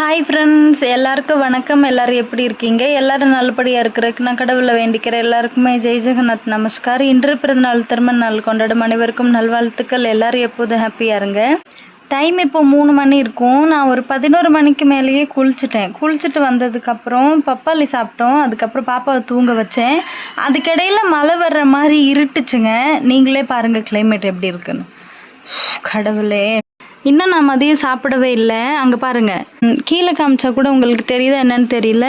Hi friends எல்லாருக்கும் வணக்கம். எல்லாரும் எப்படி இருக்கீங்க? எல்லோரும் நல்லபடியாக இருக்கிறதுக்கு நான் கடவுளை வேண்டிக்கிறேன். எல்லாருக்குமே ஜெய் ஜெகநாத் நமஸ்கார். இன்று பிறந்தநாள் திருமண நாள் கொண்டாடும் அனைவருக்கும் நல்வாழ்த்துக்கள். எல்லோரும் எப்போதும் ஹாப்பியாக இருங்க. டைம் இப்போ மூணு மணி இருக்கும். நான் ஒரு பதினோரு மணிக்கு மேலேயே குளிச்சுட்டேன். குளிச்சுட்டு வந்ததுக்கப்புறம் பப்பாளி சாப்பிட்டோம். அதுக்கப்புறம் பாப்பாவை தூங்க வச்சேன். அதுக்கிடையில் மழை வர்ற மாதிரி இருட்டுச்சுங்க. நீங்களே பாருங்கள் கிளைமேட் எப்படி இருக்குன்னு. கடவுளே. இன்னும் நான் மதியம் சாப்பிடவே இல்லை. அங்கே பாருங்கள் கீழே காமிச்சா கூட உங்களுக்கு தெரியுதா என்னன்னு தெரியல.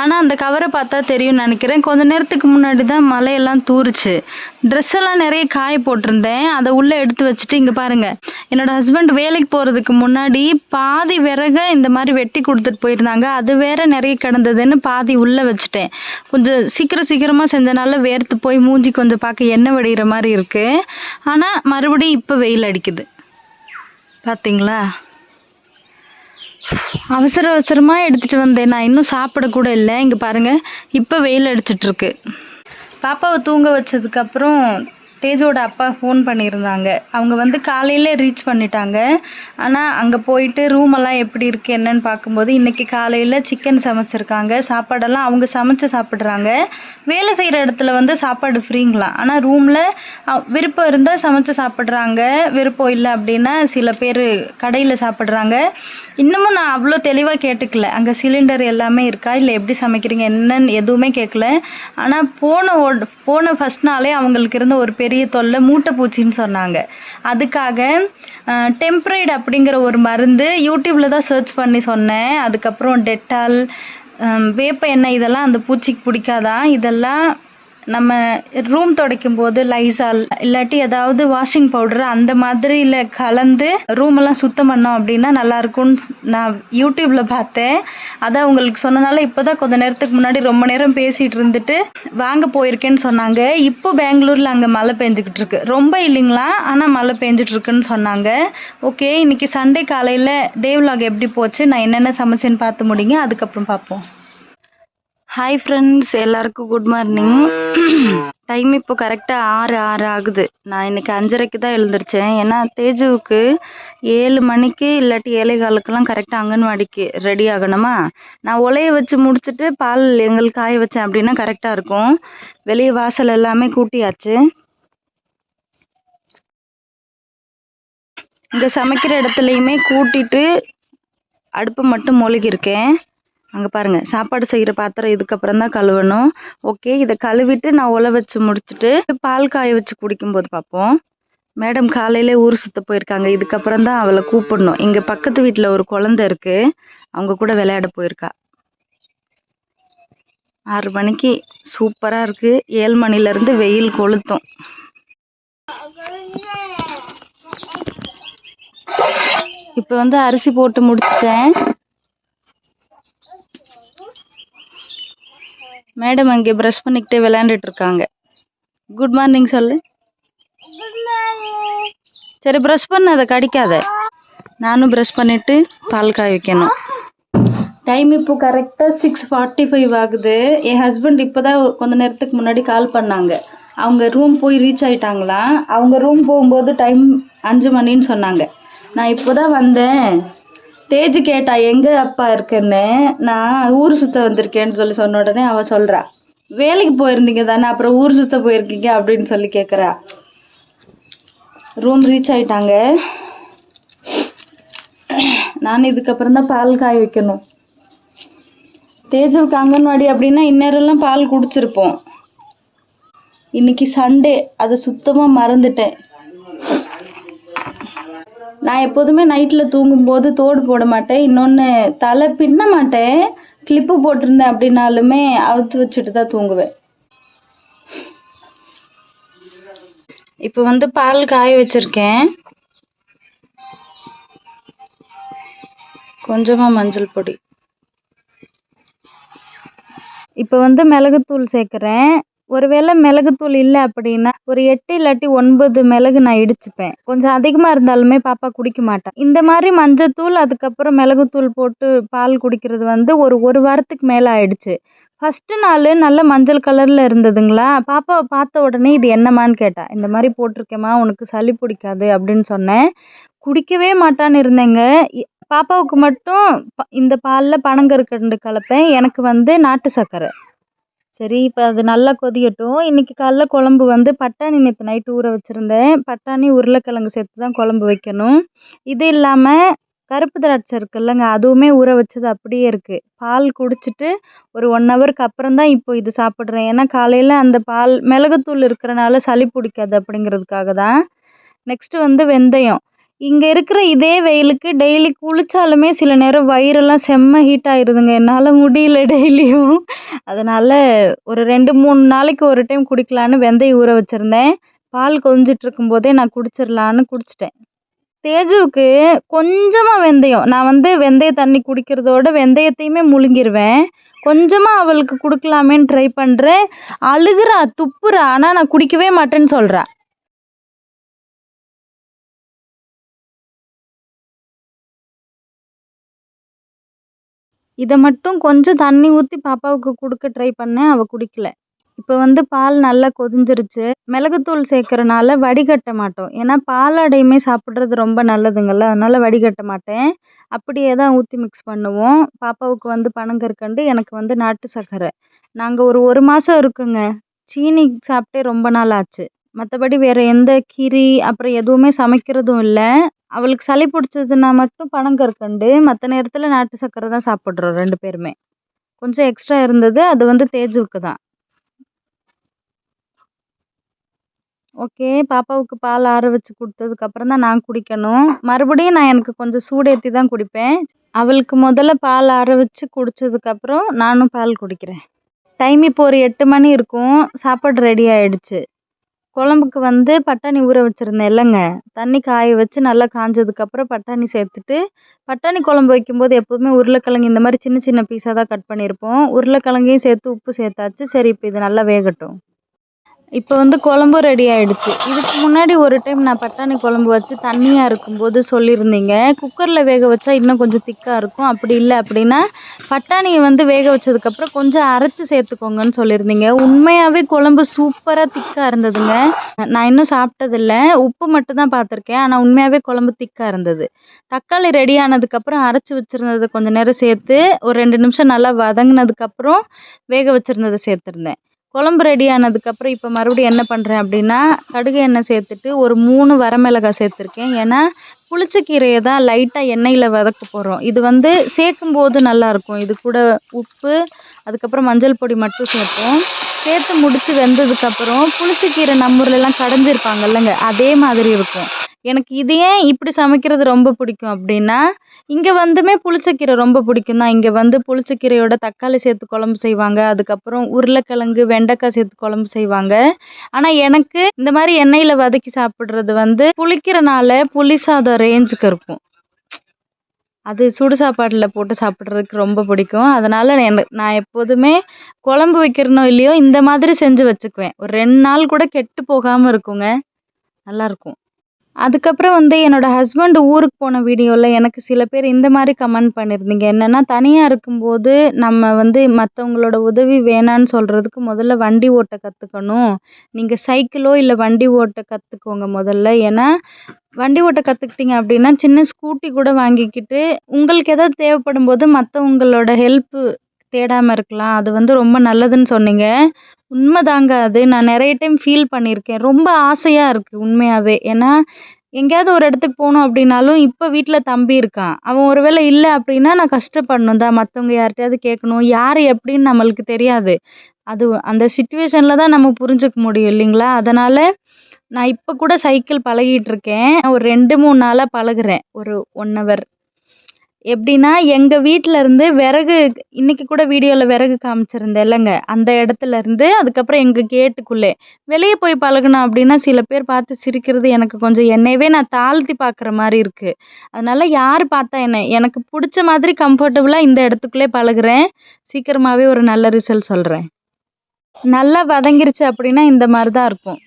ஆனால் அந்த கவரை பார்த்தா தெரியும்னு நினைக்கிறேன். கொஞ்ச நேரத்துக்கு முன்னாடி தான் மழையெல்லாம் தூருச்சு. ட்ரெஸ் எல்லாம் நிறைய காய போட்டிருந்தேன். அதை உள்ளே எடுத்து வச்சுட்டு இங்கே பாருங்கள் என்னோட ஹஸ்பண்ட் வேலைக்கு போகிறதுக்கு முன்னாடி பாதி விறக இந்த மாதிரி வெட்டி கொடுத்துட்டு போயிருந்தாங்க. அது வேற நிறைய கிடந்ததுன்னு பாதி உள்ளே வச்சுட்டேன். கொஞ்சம் சீக்கிரம் சீக்கிரமாக செஞ்சனால வேர்த்து போய் மூஞ்சி கொஞ்சம் பார்க்க எண்ணெய் வடிகிற மாதிரி இருக்குது ஆனால் மறுபடியும் இப்போ வெயில் அடிக்குது. பார்த்தீங்களா அவசர அவசரமாக எடுத்துகிட்டு வந்தேன். நான் இன்னும் சாப்பிட கூட இல்லை. இங்கே பாருங்கள் இப்போ வெயில் அடிச்சிட்ருக்கு பாப்பாவை தூங்க வச்சதுக்கப்புறம் தேஜோட அப்பா ஃபோன் பண்ணியிருந்தாங்க. அவங்க வந்து காலையில் ரீச் பண்ணிட்டாங்க. ஆனால் அங்கே போயிட்டு ரூம் எல்லாம் எப்படி இருக்குது என்னன்னு பார்க்கும்போது இன்றைக்கி காலையில் சிக்கன் சமைச்சிருக்காங்க. சாப்பாடெல்லாம் அவங்க சமைச்சு சாப்பிட்றாங்க. வேலை செய்கிற இடத்துல வந்து சாப்பாடு ஃப்ரீங்களாம் ஆனால் ரூமில் விருப்பம் இருந்தால் சமைச்சு சாப்பிட்றாங்க. விருப்பம் இல்லை அப்படின்னா சில பேர் கடையில் சாப்பிட்றாங்க. இன்னமும் நான் அவ்வளோ தெளிவாக கேட்டுக்கல. அங்கே சிலிண்டர் எல்லாமே இருக்கா? இல்லை எப்படி சமைக்கிறீங்க? என்னன்னு எதுவுமே கேட்கல ஆனால் போன ஓட் போன ஃபஸ்ட் நாளே அவங்களுக்கு இருந்த ஒரு பெரிய தொல்லை மூட்டை பூச்சின்னு சொன்னாங்க. அதுக்காக டெம்ப்ரைடு அப்படிங்கிற ஒரு மருந்து யூடியூப்பில் தான் சர்ச் பண்ணி சொன்னேன். அதுக்கப்புறம் டெட்டால் வேப்ப எண்ணெய் இதெல்லாம் அந்த பூச்சிக்கு பிடிக்காதான் இதெல்லாம் நம்ம ரூம் துடைக்கும் போது லைசால் இல்லாட்டி ஏதாவது வாஷிங் பவுடர் அந்த மாதிரியில் கலந்து ரூம் எல்லாம் சுத்தம் பண்ணோம் அப்படின்னா நல்லா இருக்கும்னு நான் யூடியூப்ல பார்த்தேன். அதான் உங்களுக்கு சொன்னனால இப்போதான் கொஞ்ச நேரத்துக்கு முன்னாடி ரொம்ப நேரம் பேசிட்டு இருந்துட்டு வாங்க போயிருக்கேன்னு சொன்னாங்க. இப்போ பெங்களூர்ல அங்கே மழை பெஞ்சுக்கிட்டு இருக்கு. ரொம்ப இல்லைங்களா? ஆனால் மழை பெஞ்சிட்டு இருக்குன்னு சொன்னாங்க. ஓகே இன்னைக்கு சண்டே காலையில் டே vlog எப்படி போச்சு? நான் என்னென்ன சமைச்சேன்னு பார்த்து முடிங்க. அதுக்கப்புறம் பார்ப்போம். ஹாய் ஃப்ரெண்ட்ஸ் எல்லாருக்கும் குட் மார்னிங் டைம் இப்போ கரெக்டாக ஆறு ஆறு ஆகுது. நான் இன்னைக்கு அஞ்சரைக்கு தான் எழுந்திரிச்சேன். ஏன்னா தேஜுவுக்கு ஏழு மணிக்கு இல்லாட்டி ஏழை காலுக்கெல்லாம் கரெக்டாக அங்கன்வாடிக்கு ரெடி ஆகணுமா? நான் உலைய வச்சு முடிச்சுட்டு பால் எங்களுக்கு காய வச்சேன் அப்படின்னா கரெக்டாக இருக்கும். வெளியே வாசல் எல்லாமே கூட்டியாச்சு. இங்கே சமைக்கிற இடத்துலையுமே கூட்டிட்டு அடுப்பு மட்டும் மொழுகியிருக்கேன். அங்கே பாருங்கள் சாப்பாடு செய்கிற பாத்திரம் இதுக்கப்புறம் தான் கழுவணும். ஓகே இதை கழுவிட்டு நான் உல வச்சு முடிச்சுட்டு பால் காய வச்சு குடிக்கும்போது பார்ப்போம். மேடம் காலையிலே ஊர் சுத்த போயிருக்காங்க. இதுக்கப்புறம் தான் அவளை கூப்பிடணும். இங்கே பக்கத்து வீட்டில் ஒரு குழந்த இருக்குது அவங்க கூட விளையாட போயிருக்கா. ஆறு மணிக்கு சூப்பராக இருக்குது ஏழு மணிலேருந்து வெயில் கொளுத்தும். இப்போ வந்து அரிசி போட்டு முடிச்சிட்டேன். மேடம் அங்கே ப்ரஷ் பண்ணிக்கிட்டே விளையாண்டுட்டு இருக்காங்க குட் மார்னிங் சொல்லு சரி ப்ரஷ் பண்ண அதை கடிக்காத. நானும் ப்ரஷ் பண்ணிட்டு பால் காய வைக்கணும். டைம் இப்போ கரெக்டாக சிக்ஸ் ஃபார்ட்டி ஃபைவ் ஆகுது. என் ஹஸ்பண்ட் இப்போ தான் கொஞ்ச நேரத்துக்கு முன்னாடி கால் பண்ணாங்க. அவங்க ரூம் போய் ரீச் ஆயிட்டாங்களா? அவங்க ரூம் போகும்போது டைம் அஞ்சு மணின்னு சொன்னாங்க. நான் இப்போ தான் வந்தேன். தேஜ் கேட்டா எங்க அப்பா இருக்குன்னு? நான் ஊர் சுத்த வந்திருக்கேன்னு சொல்லி சொன்ன உடனே அவ சொல்றா வேலைக்கு போயிருந்தீங்க தானே அப்புறம் ஊர் சுத்த போயிருக்கீங்க? அப்படின்னு சொல்லி கேக்குறா. ரூம் ரீச் ஆயிட்டாங்க. நான் இதுக்கப்புறம் தான் பால் காய வைக்கணும். தேஜுவுக்கு அங்கன்வாடி அப்படின்னா இந்நேரம்லாம் பால் குடிச்சிருப்போம். இன்னைக்கு சண்டே அதை சுத்தமாக மறந்துட்டேன். நான் எப்போதுமே நைட்டில் தூங்கும்போது தோடு போட மாட்டேன். இன்னொன்று தலை பின்ன மாட்டேன். கிளிப்பு போட்டிருந்தேன் அப்படின்னாலுமே அவுத்து வச்சுட்டு தான் தூங்குவேன். இப்போ வந்து பால் காய வச்சிருக்கேன். கொஞ்சமாக மஞ்சள் பொடி. இப்போ வந்து மிளகுத்தூள் சேர்க்குறேன். ஒருவேளை மிளகுத்தூள் இல்லை அப்படின்னா ஒரு எட்டு இல்லாட்டி ஒன்பது மிளகு நான் இடிச்சுப்பேன். கொஞ்சம் அதிகமாக இருந்தாலுமே பாப்பா குடிக்க மாட்டேன் இந்த மாதிரி மஞ்சத்தூள் அதுக்கப்புறம் மிளகுத்தூள் போட்டு பால் குடிக்கிறது வந்து ஒரு ஒரு வாரத்துக்கு மேலே ஆயிடுச்சு. ஃபஸ்ட்டு நாள் நல்ல மஞ்சள் கலரில் இருந்ததுங்களா? பாப்பாவை பார்த்த உடனே இது என்னம்மான்னு கேட்டா இந்த மாதிரி போட்டிருக்கேம்மா உனக்கு சளி பிடிக்காது அப்படின்னு சொன்னேன். குடிக்கவே மாட்டான்னு இருந்தேங்க. பாப்பாவுக்கு மட்டும் இந்த பாலில் பனங்கற்கண்டு கலப்பேன். எனக்கு வந்து நாட்டு சர்க்கரை. சரி இப்போ அது நல்லா கொதிக்கட்டும். இன்றைக்கி காலைல குழம்பு வந்து பட்டாணி நேற்று நைட்டு ஊற வச்சுருந்தேன். பட்டாணி உருளைக்கிழங்கு சேர்த்து தான் குழம்பு வைக்கணும். இது இல்லாமல் கருப்பு திராட்சை இருக்குல்லங்க அதுவுமே ஊற வச்சது அப்படியே இருக்குது பால் குடிச்சிட்டு ஒரு ஒன் ஹவருக்கு அப்புறம் தான் இப்போ இது சாப்பிட்றேன். ஏன்னா காலையில் அந்த பால் மிளகுத்தூள் இருக்கிறனால சளி பிடிக்காது அப்படிங்கிறதுக்காக தான். நெக்ஸ்ட்டு வந்து வெந்தயம். இங்கே இருக்கிற இதே வெயிலுக்கு டெய்லி குளித்தாலுமே சில நேரம் வயிறெல்லாம் செம்ம ஹீட் ஆயிருதுங்க. என்னால் முடியல டெய்லியும் அதனால் ஒரு ரெண்டு மூணு நாளைக்கு ஒரு டைம் குடிக்கலான்னு வெந்தயம் ஊற வச்சுருந்தேன். பால் கொஞ்சிட்ருக்கும் போதே நான் குடிச்சிடலான்னு குடிச்சிட்டேன். தேஜுவுக்கு கொஞ்சமாக வெந்தயம். நான் வந்து வெந்தய தண்ணி குடிக்கிறதோட வெந்தயத்தையுமே முழுங்கிடுவேன் கொஞ்சமாக அவளுக்கு கொடுக்கலாமேன்னு ட்ரை பண்ணுறேன் அழுகுறா துப்புறா ஆனால் நான் குடிக்கவே மாட்டேன்னு சொல்கிறா இதை மட்டும் கொஞ்சம் தண்ணி ஊற்றி பாப்பாவுக்கு கொடுக்க ட்ரை பண்ணேன் அவள் குடிக்கல. இப்போ வந்து பால் நல்லா கொதிஞ்சிருச்சு. மிளகுத்தூள் சேர்க்கறனால வடிகட்ட மாட்டோம். ஏன்னா பாலாடையுமே சாப்பிட்றது ரொம்ப நல்லதுங்கள்ல அதனால் வடிகட்ட மாட்டேன். அப்படியே தான் ஊற்றி மிக்ஸ் பண்ணுவோம். பாப்பாவுக்கு வந்து பனங்கற்கண்டு எனக்கு வந்து நாட்டு சர்க்கரை. நாங்கள் ஒரு ஒரு மாதம் இருக்குங்க. சீனி சாப்பிட்டே ரொம்ப நாள் ஆச்சு. மற்றபடி வேறு எந்த கீரி அப்புறம் எதுவுமே சமைக்கிறதும் இல்லை. அவளுக்கு சளி பிடிச்சதுன்னா மட்டும் பனங்கற்கண்டு மற்ற நேரத்தில் நாட்டு சர்க்கரை தான் சாப்பிட்றோம் ரெண்டு பேருமே. கொஞ்சம் எக்ஸ்ட்ரா இருந்தது அது வந்து தேஜுவுக்கு தான். ஓகே பாப்பாவுக்கு பால் ஆற வச்சு கொடுத்ததுக்கப்புறம் தான் நான் குடிக்கணும். மறுபடியும் நான் எனக்கு கொஞ்சம் சூடேற்றி தான் குடிப்பேன். அவளுக்கு முதல்ல பால் ஆற வச்சு குடித்ததுக்கப்புறம் நானும் பால் குடிக்கிறேன். டைம் இப்போ ஒரு எட்டு மணி இருக்கும். சாப்பாடு ரெடி ஆயிடுச்சு. குழம்புக்கு வந்து பட்டாணி ஊற வச்சுருந்தேன் இல்லைங்க. தண்ணி காய வச்சு நல்லா காஞ்சதுக்கப்புறம் பட்டாணி சேர்த்துட்டு பட்டாணி குழம்பு வைக்கும்போது எப்போதுமே உருளைக்கிழங்கு இந்த மாதிரி சின்ன சின்ன பீஸாக தான் கட் பண்ணியிருப்போம். உருளைக்கிழங்கையும் சேர்த்து உப்பு சேர்த்தாச்சு. சரி இப்போ இது நல்லா வேகட்டும். இப்போ வந்து குழம்பு ரெடி ஆகிடுச்சு இதுக்கு முன்னாடி ஒரு டைம் நான் பட்டாணி குழம்பு வச்சு தண்ணியாக இருக்கும்போது சொல்லியிருந்தீங்க. குக்கரில் வேக வச்சா இன்னும் கொஞ்சம் திக்காக இருக்கும். அப்படி இல்லை அப்படின்னா பட்டாணியை வந்து வேக வச்சதுக்கப்புறம் கொஞ்சம் அரைச்சி சேர்த்துக்கோங்கன்னு சொல்லியிருந்தீங்க. உண்மையாகவே குழம்பு சூப்பராக திக்காக இருந்ததுங்க. நான் இன்னும் சாப்பிட்டதில்லை. உப்பு மட்டும் தான் பார்த்துருக்கேன். ஆனால் உண்மையாகவே குழம்பு திக்காக இருந்தது. தக்காளி ரெடி ஆனதுக்கப்புறம் அரைச்சி வச்சுருந்ததை கொஞ்சம் நேரம் சேர்த்து ஒரு ரெண்டு நிமிஷம் நல்லா வதங்கினதுக்கப்புறம் வேக வச்சுருந்ததை சேர்த்துருந்தேன். குழம்பு ரெடி ஆனதுக்கப்புறம் இப்போ மறுபடியும் என்ன பண்ணுறேன் அப்படின்னா கடுகு எண்ணெய் சேர்த்துட்டு ஒரு மூணு வரமிளகாய் சேர்த்துருக்கேன். ஏன்னா புளிச்சக்கீரையை தான் லைட்டாக எண்ணெயில் வதக்க போகிறோம் இது வந்து சேர்க்கும் போது நல்லாயிருக்கும். இது கூட உப்பு அதுக்கப்புறம் மஞ்சள் பொடி மட்டும் சேர்ப்போம். சேர்த்து முடித்து வெந்ததுக்கப்புறம் புளிச்சக்கீரை நம்ம ஊர்லலாம் கடைஞ்சிருப்பாங்கல்லங்க அதே மாதிரி இருக்கும். எனக்கு இது ஏன் இப்படி சமைக்கிறது ரொம்ப பிடிக்கும் அப்படின்னா இங்கே வந்துமே புளிச்சக்கீரை ரொம்ப பிடிக்கும் தான் இங்கே வந்து புளிச்சக்கீரையோட தக்காளி சேர்த்து குழம்பு செய்வாங்க. அதுக்கப்புறம் உருளைக்கிழங்கு வெண்டைக்காய் சேர்த்து குழம்பு செய்வாங்க. ஆனால் எனக்கு இந்த மாதிரி எண்ணெயில் வதக்கி சாப்பிட்றது வந்து புளிக்கிறனால புளி சாதம் ரேஞ்சுக்கு இருக்கும். அது சுடு சாப்பாட்டில் போட்டு சாப்பிட்றதுக்கு ரொம்ப பிடிக்கும். அதனால் நான் எப்போதுமே குழம்பு வைக்கிறனோ இல்லையோ இந்த மாதிரி செஞ்சு வச்சுக்குவேன். ஒரு ரெண்டு நாள் கூட கெட்டு போகாமல் இருக்குங்க. நல்லாயிருக்கும் அதுக்கப்புறம் வந்து என்னோடய ஹஸ்பண்ட் ஊருக்கு போன வீடியோவில் எனக்கு சில பேர் இந்த மாதிரி கமெண்ட் பண்ணியிருந்தீங்க. என்னென்னா தனியாக இருக்கும்போது நம்ம வந்து மற்றவங்களோட உதவி வேணான்னு சொல்கிறதுக்கு முதல்ல வண்டி ஓட்ட கற்றுக்கணும் நீங்கள் சைக்கிளோ இல்லை வண்டி ஓட்ட கற்றுக்கோங்க முதல்ல. ஏன்னா வண்டி ஓட்ட கற்றுக்கிட்டீங்க அப்படின்னா சின்ன ஸ்கூட்டி கூட வாங்கிக்கிட்டு உங்களுக்கு எதாவது தேவைப்படும் போது மற்றவங்களோட ஹெல்ப்பு தேடாமல் இருக்கலாம். அது வந்து ரொம்ப நல்லதுன்னு சொன்னீங்க. உண்மைதாங்க அது. நான் நிறைய டைம் ஃபீல் பண்ணியிருக்கேன். ரொம்ப ஆசையாக இருக்குது உண்மையாகவே ஏன்னா எங்கேயாவது ஒரு இடத்துக்கு போகணும் அப்படின்னாலும் இப்போ வீட்டில் தம்பி இருக்கான். அவன் ஒரு வேளை இல்லை அப்படின்னா நான் கஷ்டப்படணும் தான். மற்றவங்க யார்கிட்டயாவது கேட்கணும். யார் எப்படின்னு நம்மளுக்கு தெரியாது. அது அந்த சுச்சுவேஷனில் தான் நம்ம புரிஞ்சுக்க முடியும் இல்லைங்களா? அதனால் நான் இப்போ கூட சைக்கிள் பழகிட்டு இருக்கேன். ஒரு ரெண்டு மூணு நாளாக பழகுறேன். ஒரு ஒன் ஹவர் எப்படின்னா எங்கள் வீட்டில் இருந்து விறகு இன்றைக்கி கூட வீடியோவில் விறகு காமிச்சிருந்தேன் இல்லைங்க அந்த இடத்துல இருந்து அதுக்கப்புறம் எங்கள் கேட்டுக்குள்ளே. வெளியே போய் பழகுனோம் அப்படின்னா சில பேர் பார்த்து சிரிக்கிறது எனக்கு கொஞ்சம் என்னையவே நான் தாழ்த்தி பார்க்குற மாதிரி இருக்குது அதனால் யார் பார்த்தா என்ன? எனக்கு பிடிச்ச மாதிரி கம்ஃபர்டபுளாக இந்த இடத்துக்குள்ளே பழகுறேன். சீக்கிரமாகவே ஒரு நல்ல ரிசல்ட் சொல்கிறேன் நல்லா வதங்கிருச்சு அப்படின்னா இந்த மாதிரி தான் இருக்கும்.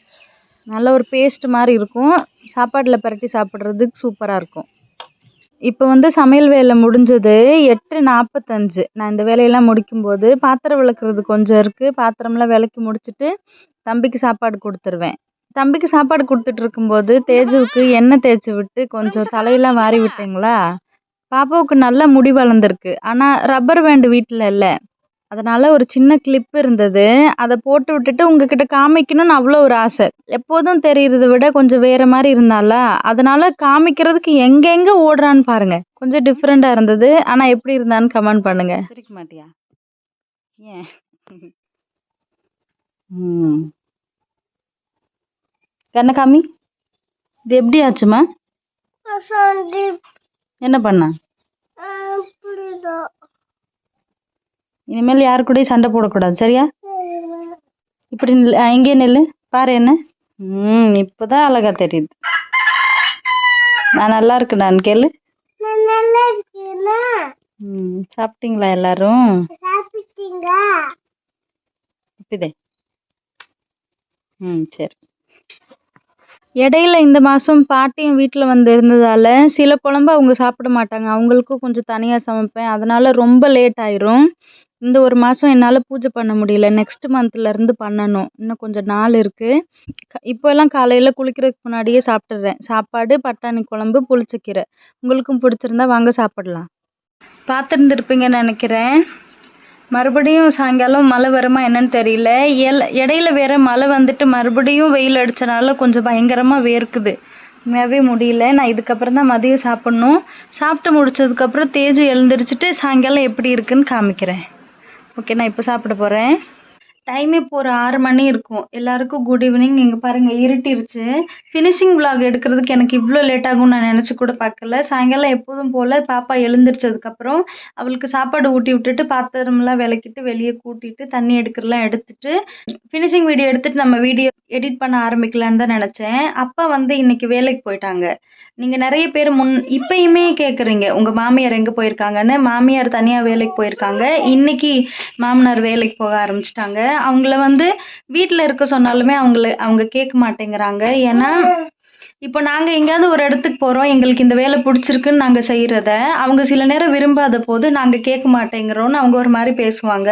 நல்ல ஒரு பேஸ்ட் மாதிரி இருக்கும். சாப்பாட்டில் பரட்டி சாப்பிட்றதுக்கு சூப்பராக இருக்கும். இப்போ வந்து சமையல் வேலை முடிஞ்சது. எட்டு நாற்பத்தஞ்சு நான் இந்த வேலையெல்லாம் முடிக்கும்போது பாத்திரம் விளக்குறது கொஞ்சம் இருக்குது பாத்திரம்லாம் விளக்கி முடிச்சுட்டு தம்பிக்கு சாப்பாடு கொடுத்துருவேன். தம்பிக்கு சாப்பாடு கொடுத்துட்டு இருக்கும்போது தேஜுவுக்கு எண்ணெய் தேய்ச்சி விட்டு கொஞ்சம் தலையெல்லாம் வாரி விட்டேங்களா? பாப்பாவுக்கு நல்ல முடி வளர்ந்துருக்கு. ஆனால் ரப்பர் பேண்டு வீட்டில் இல்லை. அதனால் ஒரு சின்ன கிளிப் இருந்தது. அதை போட்டு விட்டுட்டு உங்ககிட்ட காமிக்கணும்னு அவ்வளோ ஒரு ஆசை. எப்போதும் தெரிகிறத விட கொஞ்சம் வேறு மாதிரி இருந்தால அதனால் காமிக்கிறதுக்கு எங்கெங்கே ஓடுறான்னு பாருங்க. கொஞ்சம் டிஃப்ரெண்ட்டாக இருந்தது. ஆனால் எப்படி இருந்தான்னு கமெண்ட் பண்ணுங்க. சிரிக்க மாட்டியா? ஏன்? ம். கண்ணை காமி இது எப்படி ஆச்சுமா என்ன பண்ண? இனிமேல் யாரு கூடயும் சண்டை போடக்கூடாது சரியா? இப்படி இங்கே நில்லு. பாரு என்ன. ம் இப்போதான் அழகா தெரியுது. நான் நல்லா இருக்கேன் கேளு. ம் சாப்பிட்டீங்களா எல்லாரும்? இப்பதே ம் சரி. இடையில இந்த மாதம் பாட்டியும் வீட்டில் வந்து இருந்ததால் சில குழம்பு அவங்க சாப்பிட மாட்டாங்க. அவங்களுக்கும் கொஞ்சம் தனியாக சமைப்பேன். அதனால் ரொம்ப லேட் ஆயிரும். இந்த ஒரு மாதம் என்னால் பூஜை பண்ண முடியல. நெக்ஸ்ட் மந்த்லேருந்து பண்ணணும். இன்னும் கொஞ்சம் நாள் இருக்குது இப்போல்லாம் காலையில் குளிக்கிறதுக்கு முன்னாடியே சாப்பிட்டுறேன். சாப்பாடு பட்டாணி குழம்பு புளிச்சக்கீரை. உங்களுக்கும் பிடிச்சிருந்தா வாங்க சாப்பிடலாம். பார்த்துருந்துருப்பீங்கன்னு நினைக்கிறேன். மறுபடியும் சாயங்காலம் மழை வருமா என்னன்னு தெரியல. எல் இடையில வேற மழை வந்துட்டு மறுபடியும் வெயில் அடிச்சனால கொஞ்சம் பயங்கரமாக வேர்க்குது. உண்மையாகவே முடியல. நான் இதுக்கப்புறம் தான் மதியம் சாப்பிட்ணும். சாப்பிட்டு முடிச்சதுக்கப்புறம் தேஜு எழுந்திரிச்சிட்டு சாயங்காலம் எப்படி இருக்குன்னு காமிக்கிறேன். ஓகே நான் இப்போ சாப்பிட போகிறேன் டைம் இப்போ ஒரு ஆறு மணி இருக்கும். எல்லாருக்கும் குட் ஈவினிங் இங்கே பாருங்கள் இருட்டிருச்சு. ஃபினிஷிங் vlog எடுக்கிறதுக்கு எனக்கு இவ்வளோ லேட் ஆகும்னு நான் நினச்சி கூட பார்க்கல. சாயங்காலம் எப்போதும் போல் பாப்பா எழுந்திரிச்சதுக்கப்புறம் அவளுக்கு சாப்பாடு ஊட்டி விட்டுட்டு பாத்திரம்லாம் விளக்கிட்டு வெளியே கூட்டிட்டு தண்ணி எடுக்கிறலாம் எடுத்துட்டு ஃபினிஷிங் வீடியோ எடுத்துட்டு நம்ம வீடியோ எடிட் பண்ண ஆரம்பிக்கலான்னு தான் நினச்சேன். அப்பா வந்து இன்னைக்கு வேலைக்கு போயிட்டாங்க. நீங்கள் நிறைய பேர் முன் இப்பயுமே கேட்குறீங்க உங்கள் மாமியார் எங்கே போயிருக்காங்கன்னு. மாமியார் தனியாக வேலைக்கு போயிருக்காங்க. இன்னைக்கு மாமனார் வேலைக்கு போக ஆரம்பிச்சிட்டாங்க. அவங்கள வந்து வீட்டில் இருக்க சொன்னாலுமே அவங்கள அவங்க கேட்க மாட்டேங்கிறாங்க. ஏன்னா இப்போ நாங்கள் எங்கேயாவது ஒரு இடத்துக்கு போகிறோம் எங்களுக்கு இந்த வேலை பிடிச்சிருக்குன்னு நாங்கள் செய்கிறத அவங்க சில நேரம் விரும்பாத போது நாங்கள் கேட்க மாட்டேங்கிறோன்னு அவங்க ஒரு மாதிரி பேசுவாங்க.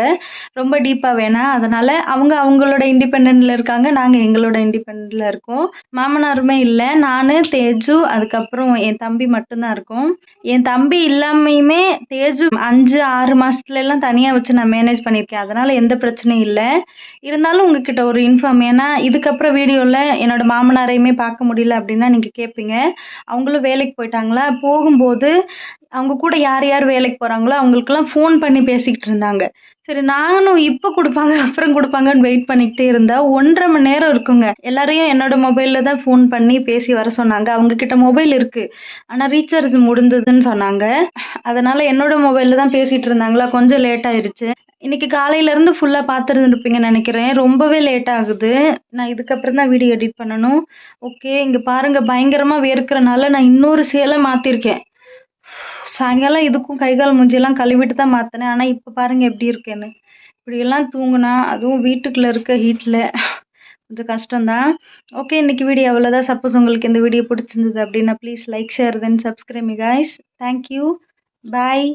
ரொம்ப டீப்பாக வேணாம் அதனால் அவங்க அவங்களோட இண்டிபெண்டில் இருக்காங்க நாங்கள் எங்களோட இண்டிபெண்டில் இருக்கோம். மாமனாருமே இல்லை நான் தேஜு அதுக்கப்புறம் என் தம்பி மட்டும்தான் இருக்கோம். என் தம்பி இல்லாமையுமே தேஜு அஞ்சு ஆறு மாதத்துலலாம் தனியாக வச்சு நான் மேனேஜ் பண்ணியிருக்கேன். அதனால் எந்த பிரச்சனையும் இல்லை. இருந்தாலும் உங்ககிட்ட ஒரு இன்ஃபார்ம் ஏன்னா இதுக்கப்புறம் வீடியோவில் என்னோட மாமனாரையுமே பார்க்க முடியல அப்படின்னு நீங்கள் கேட்பீங்க அவங்களும் வேலைக்கு போயிட்டாங்களா? போகும்போது அவங்க கூட யார் யார் வேலைக்கு போகிறாங்களோ அவங்களுக்கெல்லாம் ஃபோன் பண்ணி பேசிக்கிட்டு இருந்தாங்க. சரி நானும் இப்போ கொடுப்பாங்க அப்புறம் கொடுப்பாங்கன்னு வெயிட் பண்ணிக்கிட்டே இருந்தா ஒன்றரை மணி நேரம் இருக்குங்க. எல்லாரையும் என்னோட மொபைலில் தான் ஃபோன் பண்ணி பேசி வர சொன்னாங்க. அவங்க கிட்ட மொபைல் இருக்கு. ஆனால் ரீசார்ஜ் முடிந்ததுன்னு சொன்னாங்க. அதனால என்னோட மொபைலில் தான் பேசிகிட்டு இருந்தாங்களா? கொஞ்சம் லேட் ஆயிடுச்சு இன்னைக்கு காலையிலேருந்து ஃபுல்லாக பார்த்துருந்துருப்பீங்கன்னு நினைக்கிறேன். ரொம்பவே லேட் ஆகுது. நான் இதுக்கப்புறம் தான் வீடியோ எடிட் பண்ணணும். ஓகே இங்கே பாருங்கள் பயங்கரமாக வேர்க்கிறனால நான் இன்னொரு சேலை மாற்றிருக்கேன் சாயங்காலம் இதுக்கும் கை கால் மூஞ்சியெல்லாம் கழுவிட்டு தான் மாற்றினேன் ஆனால் இப்போ பாருங்கள் எப்படி இருக்கேன்னு. இப்படியெல்லாம் தூங்கினா அதுவும் வீட்டுக்குள்ளே இருக்க ஹீட்டில் கொஞ்சம் கஷ்டம்தான். ஓகே இன்னைக்கு வீடியோ அவ்வளோதான் சப்போஸ் உங்களுக்கு இந்த வீடியோ பிடிச்சிருந்தது அப்படின்னா please like share then subscribe guys thank you bye